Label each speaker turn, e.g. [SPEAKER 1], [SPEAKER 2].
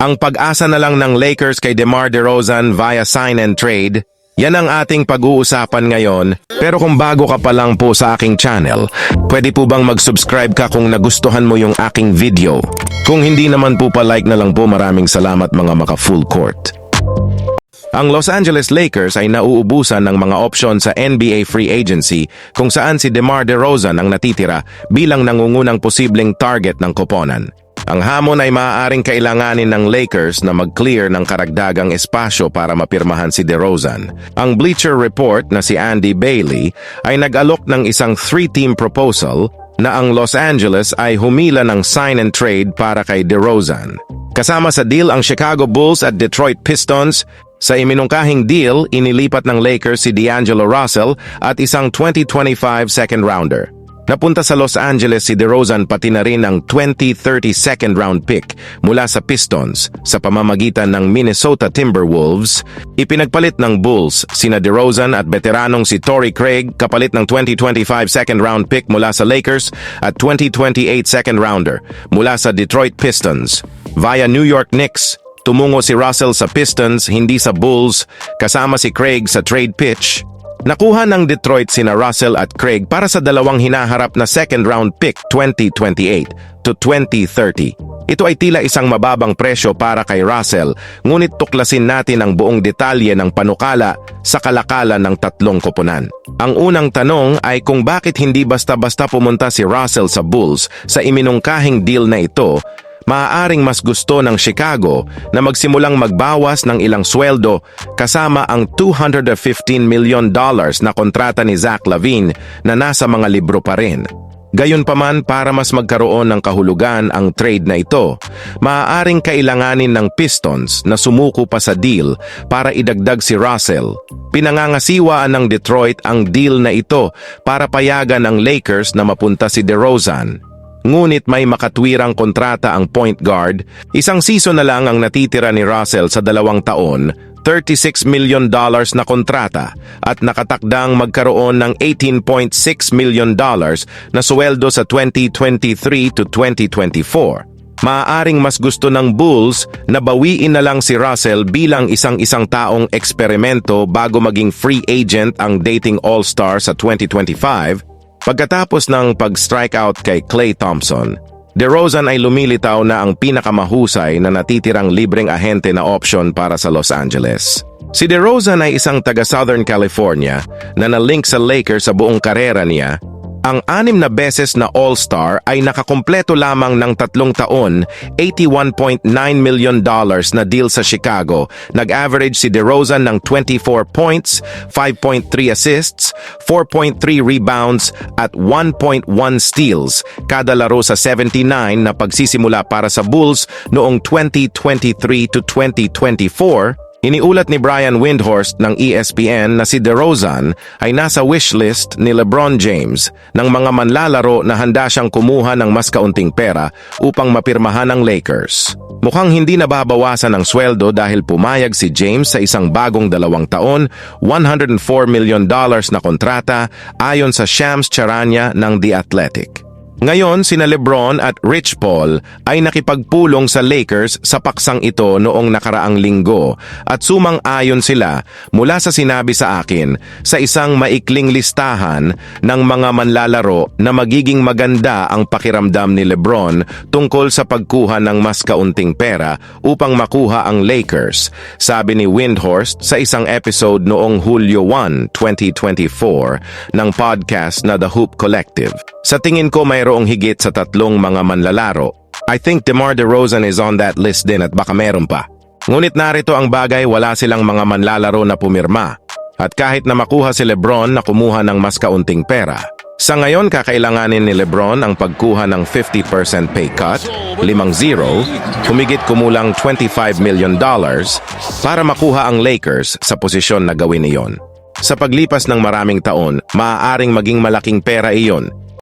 [SPEAKER 1] Ang pag-asa na lang ng Lakers kay DeMar DeRozan via sign and trade, yan ang ating pag-uusapan ngayon. Pero kung bago ka pa lang po sa aking channel, pwede po bang mag-subscribe ka kung nagustuhan mo yung aking video? Kung hindi naman po pa like na lang po maraming salamat mga maka full court. Ang Los Angeles Lakers ay nauubusan ng mga opsyon sa NBA free agency kung saan si DeMar DeRozan ang natitira bilang nangungunang posibleng target ng koponan. Ang hamon ay maaaring kailanganin ng Lakers na mag-clear ng karagdagang espasyo para mapirmahan si DeRozan. Ang Bleacher Report na si Andy Bailey ay nag-alok ng isang three-team proposal na ang Los Angeles ay humila ng sign and trade para kay DeRozan. Kasama sa deal ang Chicago Bulls at Detroit Pistons, sa iminungkahing deal, inilipat ng Lakers si D'Angelo Russell at isang 2025 second rounder. Napunta sa Los Angeles si DeRozan pati na rin ang 2030 second round pick mula sa Pistons sa pamamagitan ng Minnesota Timberwolves. Ipinagpalit ng Bulls sina DeRozan at veteranong si Torrey Craig kapalit ng 2025 second round pick mula sa Lakers at 2028 second rounder mula sa Detroit Pistons. Via New York Knicks, Tumungo si Russell sa Pistons, hindi sa Bulls, kasama si Craig sa trade pitch. Nakuha ng Detroit sina Russell at Craig para sa dalawang hinaharap na second round pick 2028 to 2030. Ito ay tila isang mababang presyo para kay Russell, ngunit tuklasin natin ang buong detalye ng panukala sa kalakalan ng tatlong koponan. Ang unang tanong ay kung bakit hindi basta-basta pumunta si Russell sa Bulls sa iminungkahing deal na ito maaaring mas gusto ng Chicago na magsimulang magbawas ng ilang sweldo kasama ang 215 million dollars na kontrata ni Zach Lavine na nasa mga libro pa rin. Gayunpaman para mas magkaroon ng kahulugan ang trade na ito, maaaring kailanganin ng Pistons na sumuko pa sa deal para idagdag si Russell. Pinangangasiwaan ng Detroit ang deal na ito para payagan ng Lakers na mapunta si DeRozan. Ngunit may makatwirang kontrata ang point guard, isang season na lang ang natitira ni Russell sa dalawang taon, 36 million dollars na kontrata at nakatakdang magkaroon ng 18.6 million dollars na sweldo sa 2023 to 2024. Maaaring mas gusto ng Bulls na bawiin na lang si Russell bilang isang-isang taong eksperimento bago maging free agent ang dating all-star sa 2025 Pagkatapos ng pag-strikeout kay Clay Thompson, DeRozan ay lumilitaw na ang pinakamahusay na natitirang libreng ahente na option para sa Los Angeles. Si DeRozan ay isang taga Southern California na na-link sa Lakers sa buong karera niya ang anim na beses na All-Star ay nakakumpleto lamang ng tatlong taon, $81.9 million dollars na deal sa Chicago. Nag-average si DeRozan ng 24 points, 5.3 assists, 4.3 rebounds at 1.1 steals kada laro sa 79 na pagsisimula para sa Bulls noong 2023 to 2024 Iniulat ni Brian Windhorst ng ESPN na si DeRozan ay nasa wishlist ni LeBron James ng mga manlalaro na handa siyang kumuha ng mas kaunting pera upang mapirmahan ng Lakers. Mukhang hindi nababawasan ang sweldo dahil pumayag si James sa isang bagong dalawang taon, $104 million na kontrata ayon sa Shams Charania ng The Athletic. Ngayon, sina Lebron at Rich Paul ay nakipagpulong sa Lakers sa paksang ito noong nakaraang linggo at sumang-ayon sila mula sa sinabi sa akin sa isang maikling listahan ng mga manlalaro na magiging maganda ang pakiramdam ni Lebron tungkol sa pagkuha ng mas kaunting pera upang makuha ang Lakers, sabi ni Windhorst sa isang episode noong Hulyo 1, 2024 ng podcast na The Hoop Collective. Sa tingin ko mayroong higit sa tatlong mga manlalaro. I think DeMar DeRozan is on that list din at baka meron pa. Ngunit narito ang bagay wala silang mga manlalaro na pumirma. At kahit na makuha si Lebron na kumuha ng mas kaunting pera, sa ngayon kakailanganin ni Lebron ang pagkuha ng 50% pay cut, 5-0, humigit kumulang 25 million dollars para makuha ang Lakers sa posisyon na gawin iyon. Sa paglipas ng maraming taon, maaaring maging malaking pera iyon